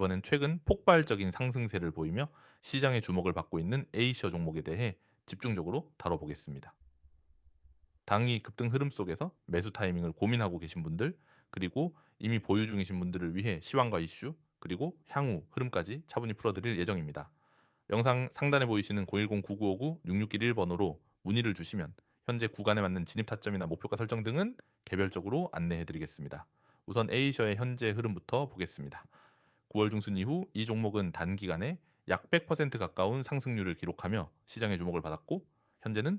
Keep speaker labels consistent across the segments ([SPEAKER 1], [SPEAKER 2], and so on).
[SPEAKER 1] 이번엔 최근 폭발적인 상승세를 보이며 시장의 주목을 받고 있는 A셔 종목에 대해 집중적으로 다뤄보겠습니다. 당이 급등 흐름 속에서 매수 타이밍을 고민하고 계신 분들, 그리고 이미 보유 중이신 분들을 위해 시황과 이슈, 그리고 향후 흐름까지 차분히 풀어드릴 예정입니다. 영상 상단에 보이시는 010-9959-6611번으로 문의를 주시면 현재 구간에 맞는 진입 타점이나 목표가 설정 등은 개별적으로 안내해 드리겠습니다. 우선 A셔의 현재 흐름부터 보겠습니다. 9월 중순 이후 이 종목은 단기간에 약 100% 가까운 상승률을 기록하며 시장의 주목을 받았고 현재는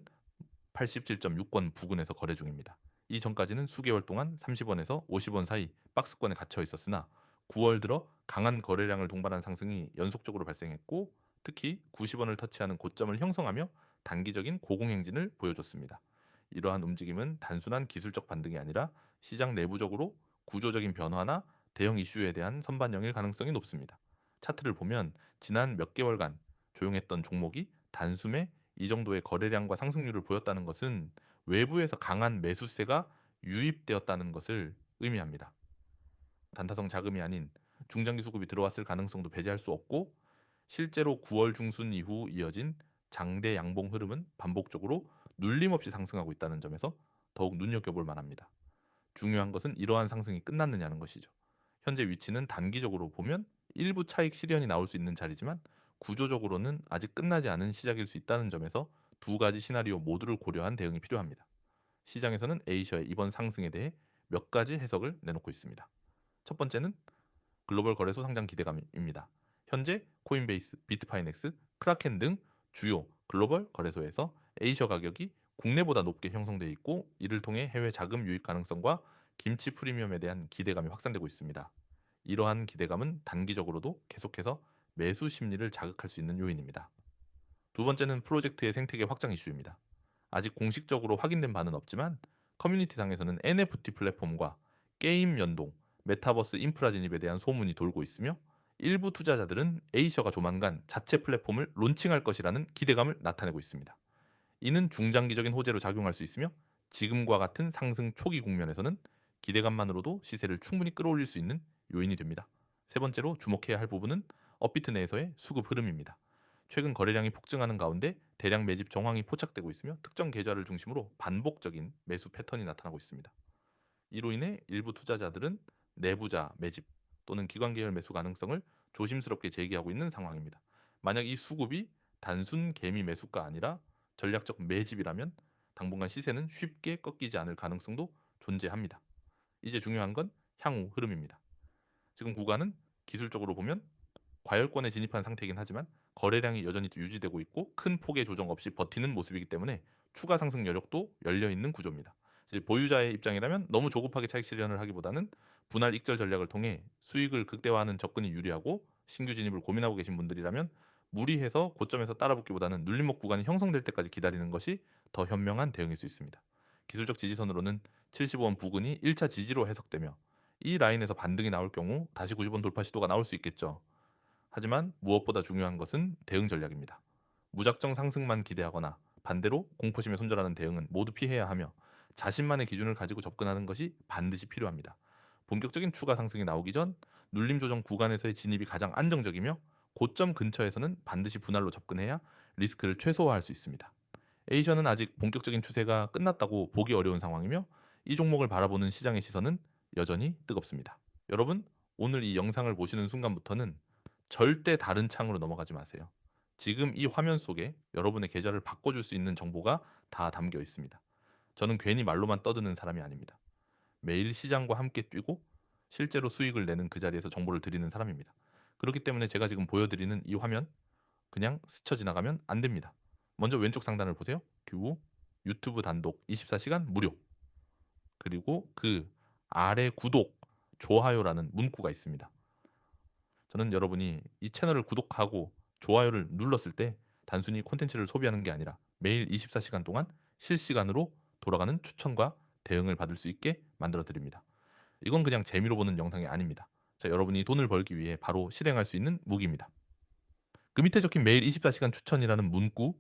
[SPEAKER 1] 87.6권 부근에서 거래 중입니다. 이전까지는 수개월 동안 30원에서 50원 사이 박스권에 갇혀 있었으나 9월 들어 강한 거래량을 동반한 상승이 연속적으로 발생했고 특히 90원을 터치하는 고점을 형성하며 단기적인 고공행진을 보여줬습니다. 이러한 움직임은 단순한 기술적 반등이 아니라 시장 내부적으로 구조적인 변화나 대형 이슈에 대한 선반 영일 가능성이 높습니다. 차트를 보면 지난 몇 개월간 조용했던 종목이 단숨에 이 정도의 거래량과 상승률을 보였다는 것은 외부에서 강한 매수세가 유입되었다는 것을 의미합니다. 단타성 자금이 아닌 중장기 수급이 들어왔을 가능성도 배제할 수 없고 실제로 9월 중순 이후 이어진 장대 양봉 흐름은 반복적으로 눌림 없이 상승하고 있다는 점에서 더욱 눈여겨볼 만합니다. 중요한 것은 이러한 상승이 끝났느냐는 것이죠. 현재 위치는 단기적으로 보면 일부 차익 실현이 나올 수 있는 자리지만 구조적으로는 아직 끝나지 않은 시작일 수 있다는 점에서 두 가지 시나리오 모두를 고려한 대응이 필요합니다. 시장에서는 에이셔의 이번 상승에 대해 몇 가지 해석을 내놓고 있습니다. 첫 번째는 글로벌 거래소 상장 기대감입니다. 현재 코인베이스, 비트파이넥스, 크라켄 등 주요 글로벌 거래소에서 에이셔 가격이 국내보다 높게 형성돼 있고 이를 통해 해외 자금 유입 가능성과 김치 프리미엄에 대한 기대감이 확산되고 있습니다. 이러한 기대감은 단기적으로도 계속해서 매수 심리를 자극할 수 있는 요인입니다. 두 번째는 프로젝트의 생태계 확장 이슈입니다. 아직 공식적으로 확인된 바는 없지만 커뮤니티상에서는 NFT 플랫폼과 게임 연동, 메타버스 인프라 진입에 대한 소문이 돌고 있으며 일부 투자자들은 에이셔가 조만간 자체 플랫폼을 론칭할 것이라는 기대감을 나타내고 있습니다. 이는 중장기적인 호재로 작용할 수 있으며 지금과 같은 상승 초기 국면에서는 기대감만으로도 시세를 충분히 끌어올릴 수 있는 요인이 됩니다. 세 번째로 주목해야 할 부분은 업비트 내에서의 수급 흐름입니다. 최근 거래량이 폭증하는 가운데 대량 매집 정황이 포착되고 있으며 특정 계좌를 중심으로 반복적인 매수 패턴이 나타나고 있습니다. 이로 인해 일부 투자자들은 내부자 매집 또는 기관 계열 매수 가능성을 조심스럽게 제기하고 있는 상황입니다. 만약 이 수급이 단순 개미 매수가 아니라 전략적 매집이라면 당분간 시세는 쉽게 꺾이지 않을 가능성도 존재합니다. 이제 중요한 건 향후 흐름입니다. 지금 구간은 기술적으로 보면 과열권에 진입한 상태이긴 하지만 거래량이 여전히 유지되고 있고 큰 폭의 조정 없이 버티는 모습이기 때문에 추가 상승 여력도 열려 있는 구조입니다. 보유자의 입장이라면 너무 조급하게 차익 실현을 하기보다는 분할 익절 전략을 통해 수익을 극대화하는 접근이 유리하고 신규 진입을 고민하고 계신 분들이라면 무리해서 고점에서 따라붙기보다는 눌림목 구간이 형성될 때까지 기다리는 것이 더 현명한 대응일 수 있습니다. 기술적 지지선으로는 75원 부근이 1차 지지로 해석되며 이 라인에서 반등이 나올 경우 다시 90원 돌파 시도가 나올 수 있겠죠. 하지만 무엇보다 중요한 것은 대응 전략입니다. 무작정 상승만 기대하거나 반대로 공포심에 손절하는 대응은 모두 피해야 하며 자신만의 기준을 가지고 접근하는 것이 반드시 필요합니다. 본격적인 추가 상승이 나오기 전 눌림 조정 구간에서의 진입이 가장 안정적이며 고점 근처에서는 반드시 분할로 접근해야 리스크를 최소화할 수 있습니다. 에이션은 아직 본격적인 추세가 끝났다고 보기 어려운 상황이며 이 종목을 바라보는 시장의 시선은 여전히 뜨겁습니다. 여러분, 오늘 이 영상을 보시는 순간부터는 절대 다른 창으로 넘어가지 마세요. 지금 이 화면 속에 여러분의 계좌를 바꿔줄 수 있는 정보가 다 담겨 있습니다. 저는 괜히 말로만 떠드는 사람이 아닙니다. 매일 시장과 함께 뛰고 실제로 수익을 내는 그 자리에서 정보를 드리는 사람입니다. 그렇기 때문에 제가 지금 보여드리는 이 화면 그냥 스쳐 지나가면 안 됩니다. 먼저 왼쪽 상단을 보세요. 규 유튜브 단독 24시간 무료 그리고 그 아래 구독, 좋아요라는 문구가 있습니다. 저는 여러분이 이 채널을 구독하고 좋아요를 눌렀을 때 단순히 콘텐츠를 소비하는 게 아니라 매일 24시간 동안 실시간으로 돌아가는 추천과 대응을 받을 수 있게 만들어 드립니다. 이건 그냥 재미로 보는 영상이 아닙니다. 자, 여러분이 돈을 벌기 위해 바로 실행할 수 있는 무기입니다. 그 밑에 적힌 매일 24시간 추천이라는 문구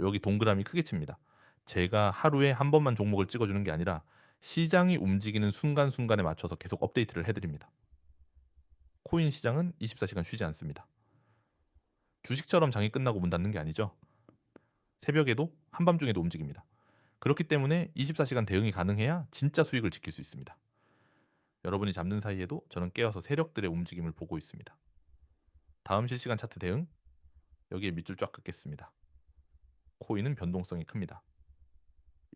[SPEAKER 1] 여기 동그라미 크게 칩니다. 제가 하루에 한 번만 종목을 찍어주는 게 아니라 시장이 움직이는 순간순간에 맞춰서 계속 업데이트를 해 드립니다. 코인 시장은 24시간 쉬지 않습니다. 주식처럼 장이 끝나고 문 닫는 게 아니죠. 새벽에도 한밤중에도 움직입니다. 그렇기 때문에 24시간 대응이 가능해야 진짜 수익을 지킬 수 있습니다. 여러분이 잡는 사이에도 저는 깨어서 세력들의 움직임을 보고 있습니다. 다음 실시간 차트 대응 여기에 밑줄 쫙 긋겠습니다. 코인은 변동성이 큽니다.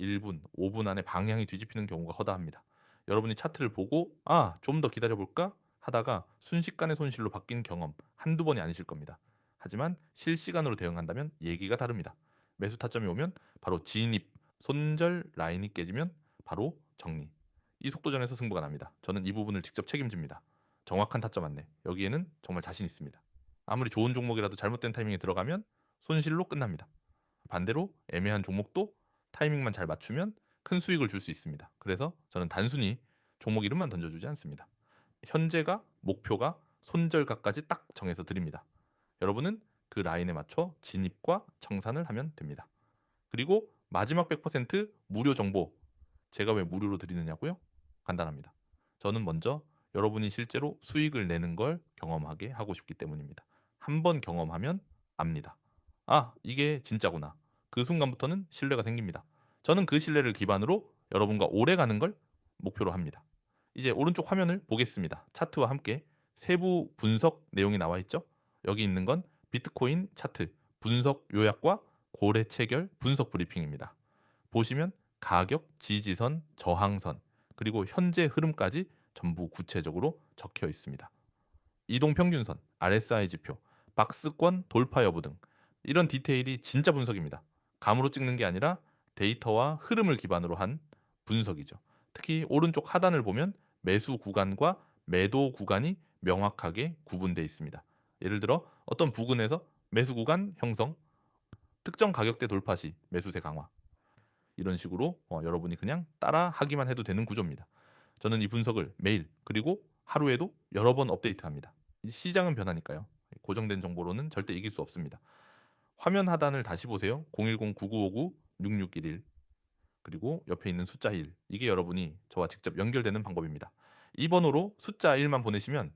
[SPEAKER 1] 1 분, 5 분 안에 방향이 뒤집히는 경우가 허다합니다. 여러분이 차트를 보고 아, 좀 더 기다려 볼까 하다가 순식간에 손실로 바뀐 경험 한두 번이 아니실 겁니다. 하지만 실시간으로 대응한다면 얘기가 다릅니다. 매수 타점이 오면 바로 진입, 손절 라인이 깨지면 바로 정리. 이 속도전에서 승부가 납니다. 저는 이 부분을 직접 책임집니다. 정확한 타점 안내. 여기에는 정말 자신 있습니다. 아무리 좋은 종목이라도 잘못된 타이밍에 들어가면 손실로 끝납니다. 반대로 애매한 종목도 타이밍만 잘 맞추면 큰 수익을 줄 수 있습니다. 그래서 저는 단순히 종목 이름만 던져주지 않습니다. 현재가 목표가 손절가까지 딱 정해서 드립니다. 여러분은 그 라인에 맞춰 진입과 청산을 하면 됩니다. 그리고 마지막 100% 무료 정보 제가 왜 무료로 드리느냐고요? 간단합니다. 저는 먼저 여러분이 실제로 수익을 내는 걸 경험하게 하고 싶기 때문입니다. 한번 경험하면 압니다. 아, 이게 진짜구나. 그 순간부터는 신뢰가 생깁니다. 저는 그 신뢰를 기반으로 여러분과 오래 가는 걸 목표로 합니다. 이제 오른쪽 화면을 보겠습니다. 차트와 함께 세부 분석 내용이 나와 있죠? 여기 있는 건 비트코인 차트 분석 요약과 고래 체결 분석 브리핑입니다. 보시면 가격, 지지선, 저항선, 그리고 현재 흐름까지 전부 구체적으로 적혀 있습니다. 이동 평균선, RSI 지표, 박스권 돌파 여부 등 이런 디테일이 진짜 분석입니다. 감으로 찍는 게 아니라 데이터와 흐름을 기반으로 한 분석이죠. 특히 오른쪽 하단을 보면 매수 구간과 매도 구간이 명확하게 구분되어 있습니다. 예를 들어 어떤 부근에서 매수 구간 형성, 특정 가격대 돌파 시 매수세 강화 이런 식으로 어, 여러분이 그냥 따라 하기만 해도 되는 구조입니다. 저는 이 분석을 매일 그리고 하루에도 여러 번 업데이트합니다. 시장은 변하니까요. 고정된 정보로는 절대 이길 수 없습니다. 화면 하단을 다시 보세요. 010-9959-6611 그리고 옆에 있는 숫자 1 이게 여러분이 저와 직접 연결되는 방법입니다. 이 번호로 숫자 1만 보내시면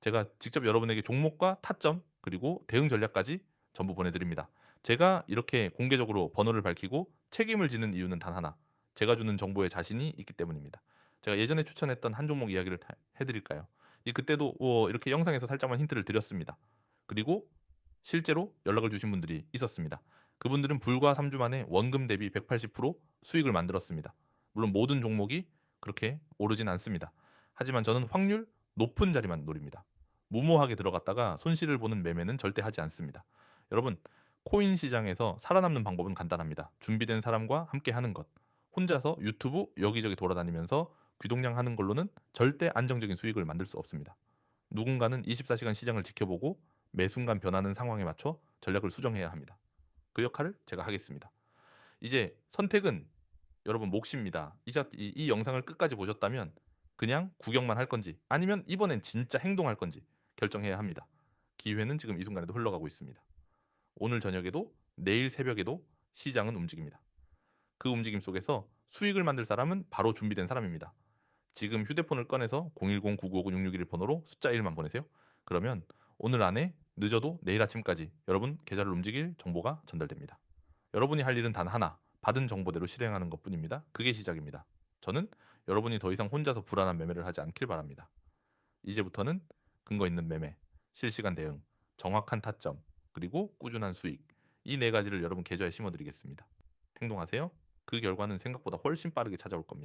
[SPEAKER 1] 제가 직접 여러분에게 종목과 타점 그리고 대응 전략까지 전부 보내드립니다. 제가 이렇게 공개적으로 번호를 밝히고 책임을 지는 이유는 단 하나. 제가 주는 정보에 자신이 있기 때문입니다. 제가 예전에 추천했던 한 종목 이야기를 해드릴까요? 그때도 어, 이렇게 영상에서 살짝만 힌트를 드렸습니다. 그리고 실제로 연락을 주신 분들이 있었습니다. 그분들은 불과 3주 만에 원금 대비 180% 수익을 만들었습니다. 물론 모든 종목이 그렇게 오르진 않습니다. 하지만 저는 확률 높은 자리만 노립니다. 무모하게 들어갔다가 손실을 보는 매매는 절대 하지 않습니다. 여러분, 코인 시장에서 살아남는 방법은 간단합니다. 준비된 사람과 함께 하는 것. 혼자서 유튜브 여기저기 돌아다니면서 귀동냥 하는 걸로는 절대 안정적인 수익을 만들 수 없습니다. 누군가는 24시간 시장을 지켜보고 매 순간 변하는 상황에 맞춰 전략을 수정해야 합니다. 그 역할을 제가 하겠습니다. 이제 선택은 여러분 몫입니다. 이, 이, 이 영상을 끝까지 보셨다면 그냥 구경만 할 건지 아니면 이번엔 진짜 행동할 건지 결정해야 합니다. 기회는 지금 이 순간에도 흘러가고 있습니다. 오늘 저녁에도 내일 새벽에도 시장은 움직입니다. 그 움직임 속에서 수익을 만들 사람은 바로 준비된 사람입니다. 지금 휴대폰을 꺼내서 010-9959-661 번호로 숫자 1만 보내세요. 그러면 오늘 안에 늦어도 내일 아침까지 여러분 계좌를 움직일 정보가 전달됩니다. 여러분이 할 일은 단 하나, 받은 정보대로 실행하는 것 뿐입니다. 그게 시작입니다. 저는 여러분이 더 이상 혼자서 불안한 매매를 하지 않길 바랍니다. 이제부터는 근거 있는 매매, 실시간 대응, 정확한 타점, 그리고 꾸준한 수익 이 네 가지를 여러분 계좌에 심어드리겠습니다. 행동하세요. 그 결과는 생각보다 훨씬 빠르게 찾아올 겁니다.